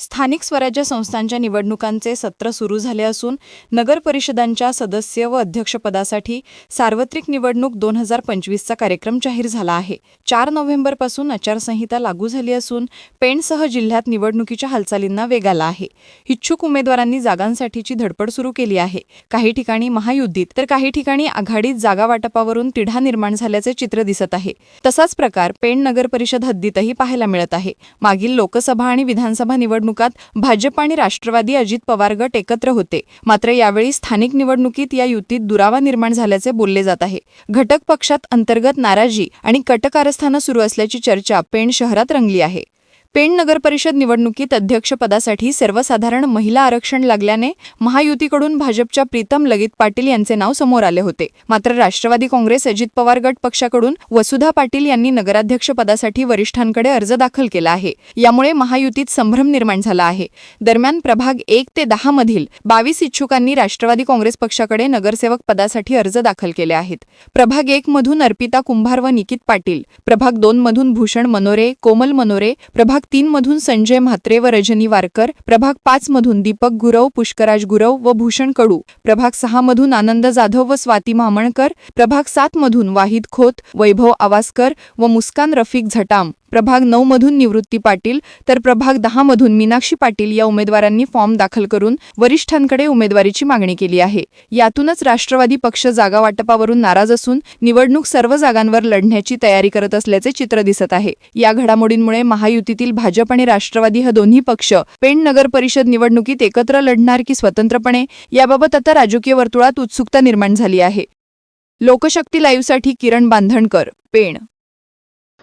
स्थानिक स्वराज्य संस्थांच्या निवडणुकांचे सत्र सुरू झाले असून नगर परिषदांच्या सदस्य व अध्यक्षपदासाठी सार्वत्रिक निवडणूक दोन हजार पंचवीसचा कार्यक्रम जाहीर झाला आहे. चार नोव्हेंबरपासून आचारसंहिता लागू झाली असून पेणसह जिल्ह्यात निवडणुकीच्या हालचालींना वेग आला आहे. इच्छुक उमेदवारांनी जागांसाठीची धडपड सुरू केली आहे. काही ठिकाणी महायुद्धीत तर काही ठिकाणी आघाडीत जागा वाटपावरून तिढा निर्माण झाल्याचे चित्र दिसत आहे. तसाच प्रकार पेण नगर परिषद हद्दीतही पाहायला मिळत आहे. मागील लोकसभा आणि विधानसभा निवडणूक निवडणुकात भाजप आणि राष्ट्रवादी अजित पवार गट एकत्र होते. मात्र यावेळी स्थानिक निवडणुकीत या युतीत दुरावा निर्माण झाल्याचे बोलले जात आहे. घटक पक्षात अंतर्गत नाराजी आणि कटकारस्थानं सुरू असल्याची चर्चा पेण शहरात रंगली आहे. पेण नगर परिषद निवडणुकीत अध्यक्षपदासाठी सर्वसाधारण महिला आरक्षण लागल्याने महायुतीकडून भाजपच्या प्रीतम लगित पाटील यांचे नाव समोर आले होते. मात्र राष्ट्रवादी काँग्रेस अजित पवार गट पक्षाकडून वसुधा पाटील यांनी नगराध्यक्षपदासाठी वरिष्ठांकडे अर्ज दाखल केला आहे. यामुळे महायुतीत संभ्रम निर्माण झाला आहे. दरम्यान प्रभाग एक ते दहा मधील बावीस इच्छुकांनी राष्ट्रवादी काँग्रेस पक्षाकडे नगरसेवक पदासाठी अर्ज दाखल केले आहेत. प्रभाग एक मधून अर्पिता कुंभार व निकित पाटील प्रभाग दोन मधून भूषण मनोरे कोमल मनोरे प्रभाग प्रभाग तीनमधून संजय म्हात्रे व रजनी वारकर प्रभाग पाच मधून दीपक गुरव पुष्कराज गुरव व भूषण कडू प्रभाग सहा मधून आनंद जाधव व स्वाती मामणकर प्रभाग सात मधून वाहिद खोत वैभव आवासकर व मुस्कान रफिक झटाम. प्रभाग नऊमधून निवृत्ती पाटील तर प्रभाग दहामधून मीनाक्षी पाटील या उमेदवारांनी फॉर्म दाखल करून वरिष्ठांकडे उमेदवारीची मागणी केली आहे. यातूनच राष्ट्रवादी पक्ष जागा वाटपावरून नाराज असून निवडणूक सर्व जागांवर लढण्याची तयारी करत असल्याचे चित्र दिसत आहे. या घडामोडींमुळे महायुतीतील भाजप आणि राष्ट्रवादी हा दोन्ही पक्ष पेण नगर परिषद निवडणुकीत एकत्र लढणार की स्वतंत्रपणे याबाबत आता राजकीय वर्तुळात उत्सुकता निर्माण झाली आहे. लोकशक्ती लाईव्हसाठी किरण बांधणकर पेण